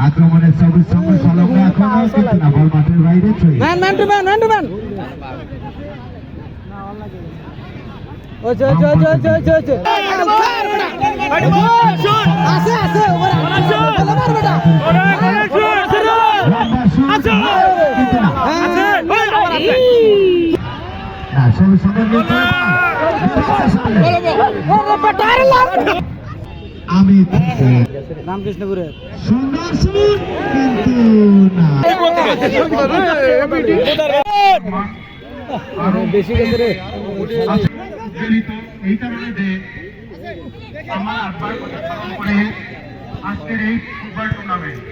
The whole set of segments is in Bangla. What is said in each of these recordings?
আক্রমণের সবুজ সঙ্গে সংলগ্ন এখনও কিন্তু না বল মাঠের বাইরে চলে man man to man man to man সবুজ সঙ্গে আমি রামকৃষ্ণপুরে সুন্দর কিন্তু না। বেশি গেছে রে এই কারণে যে আমার আজকের এই ফুটবল টুর্নামেন্ট।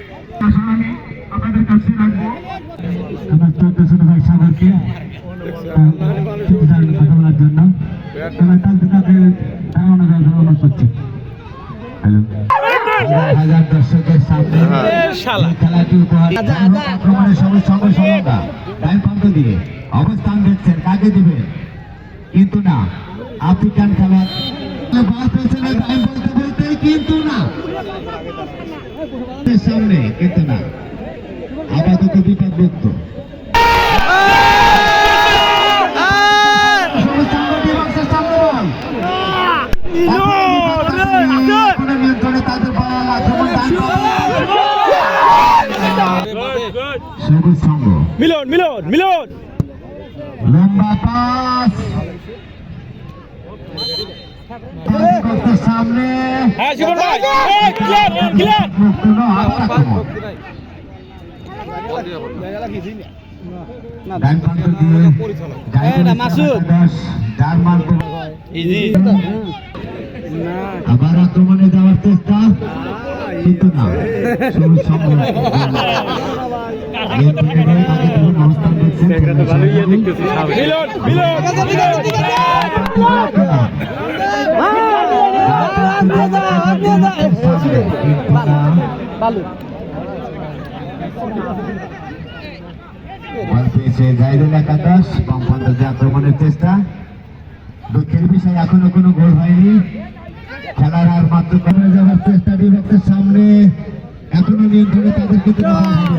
আমি আপনাদের কাছে রাখব। ভাই সাগরকে কথা বলার জন্য। তাকে অনুরোধ করছি। ডাইন অবস্থান দেখছেন কাকে দিবেন কিন্তু না আফ্রিকান খেলা বল পেছনে টাইম বলতে বলতে কিন্তু না সামনে কিন্তু না আপাতত বিপদমুক্ত নিয়ন্ত্রণে তাদের বল আক্রমণ সবুজ সঙ্গ মিলন মিলন। লম্বা পাস। সামনে। হ্যাঁ শিবন ভাই। ক্লিয়ার ক্লিয়ার মুক্ত নয়, আবার আক্রমণ। আবার যাওয়ার চেষ্টা। কিন্তু না বালু আক্রমণের চেষ্টা দুঃখের বিষয় এখনও কোনো গোল হয়নি খেলার আর মাত্র যাওয়ার চেষ্টা ডিবক্সের সামনে। এখনও নিয়ন্ত্রণে তাদের কিন্তু না হওয়া হবে।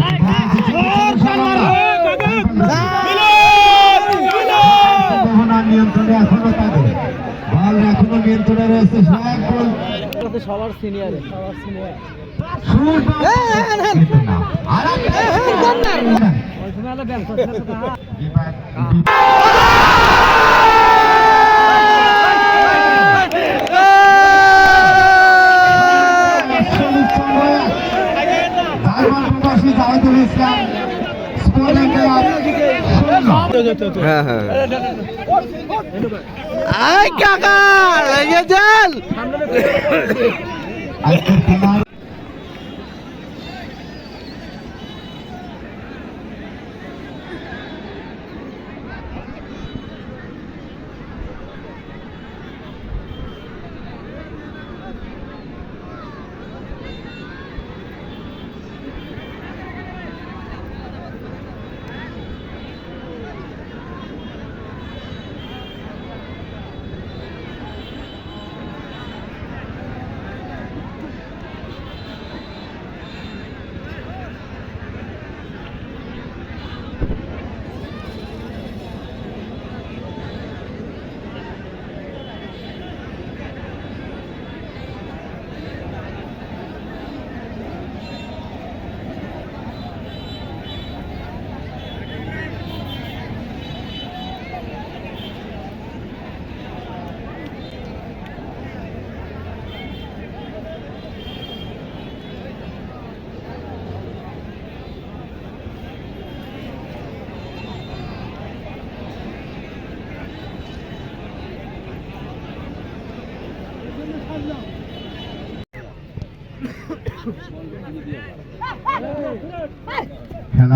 সম্ভাবনা নিয়ন্ত্রণে এখনও তাদের বল এখনও নিয়ন্ত্রণে রয়েছে সবার সিনিয়র সবার সিনিয়র আর হ্যাঁ হ্যাঁ। আই কাকা লাগিয়ে যান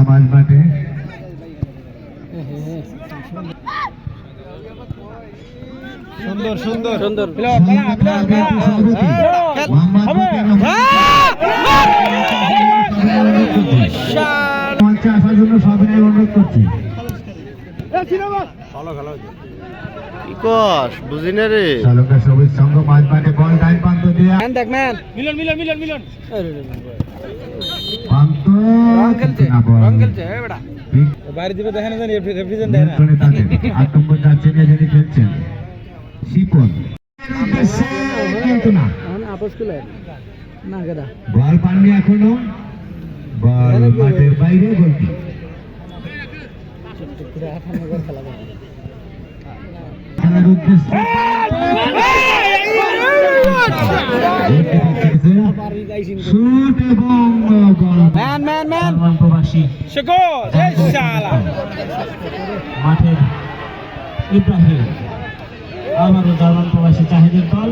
মাঝ মাঠে সুন্দর সুন্দর। সুন্দর। মঞ্চে আসার জন্য সবিনয় অনুরোধ করছি। কস বুঝি না রে। চালকের সবুজ সংঘ মাঝ মাঠে বল টাইম প্রান্ত দিয়ে। ম্যান দেখ ম্যান। মিলন মিলন মিলন মিলন। বাইরে দিবে দেখেন জানি দেয় না আট নম্বর যাচ্ছে নিয়ে যিনি খেলছেন শিপন কিন্তু না এখন আপোষ না গেদা বল পাননি এখনও বল মাঠের বাইরে গোলকি খেলার উদ্দেশ্যে শুট এবং goal man man man Salman প্রবাসী শেখো এই শালা মাঠের ইব্রাহিম আবারও জার্মান প্রবাসী চাহিদের দল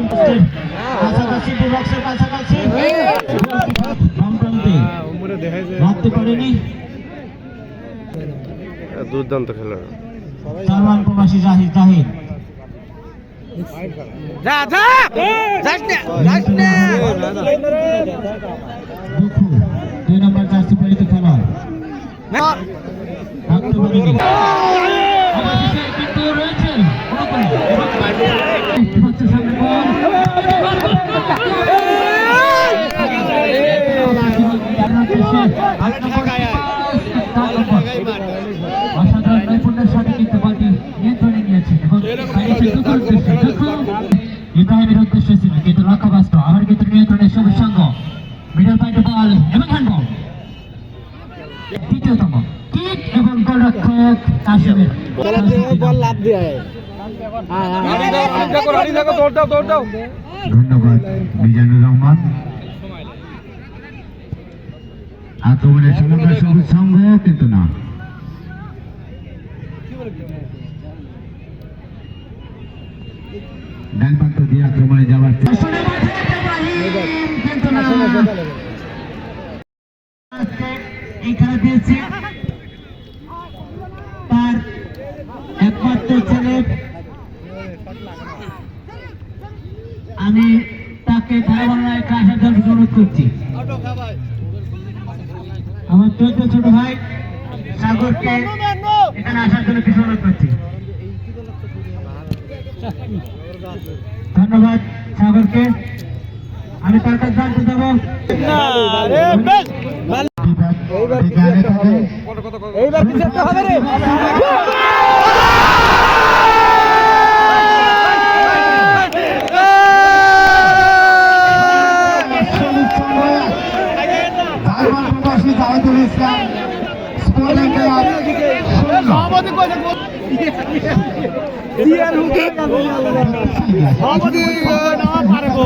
কাছাকাছি বক্সের কাছাকাছি বাম প্রান্তে রাখতে পারেনি দুর্দান্ত খেলোয়াড়। জার্মান প্রবাসী জাহিদ জাহিদ যা যা যাস না যাস না দুঃখু দুই নম্বর জার্সি পরিচিত খেলোয়াড় অবশেষে কিন্তু রয়েছেন পাচ্ছ সামনে। অসাধারণ নৈপুণ্যের সাথে কিন্তু বলটি নিয়ন্ত্রণে নিয়েছেন এবং বাইরে দুটো উদ্দেশ্য দেখুন ইব্রাহিমের উদ্দেশ্য ছিল কিন্তু লক্ষ্যবাস্ত আবার কিন্তু নিয়ন্ত্রণের সবুজ সঙ্গ মিডল পয়েন্টে বল এবং হ্যান্ডবল দ্বিতীয়তম কিক এবং গোলরক্ষক কাশিমের বল লাভ দিয়ে ধন্যবাদ, মিজানুর রহমান। আক্রমণের সমগ্র সবুজ সংঘ কিন্তু না। ডান প্রান্ত দিয়ে আক্রমণে যাওয়ার চেষ্টা। কিন্তু না। এই খেলা দিয়েছে তার একমাত্র ছেলে আমি তাকে ধারাবাহিক আসার জন্য অনুরোধ করছি আমার চোদ্দ ছোট ভাই সাগরকে এখানে আসার জন্য কিছু অনুরোধ করছি ধন্যবাদ সাগরকে। আমি তার কাছে জানতে যাব। এইবার কিছু একটা হবে? রে? সভাপতি সভাপতি না পারব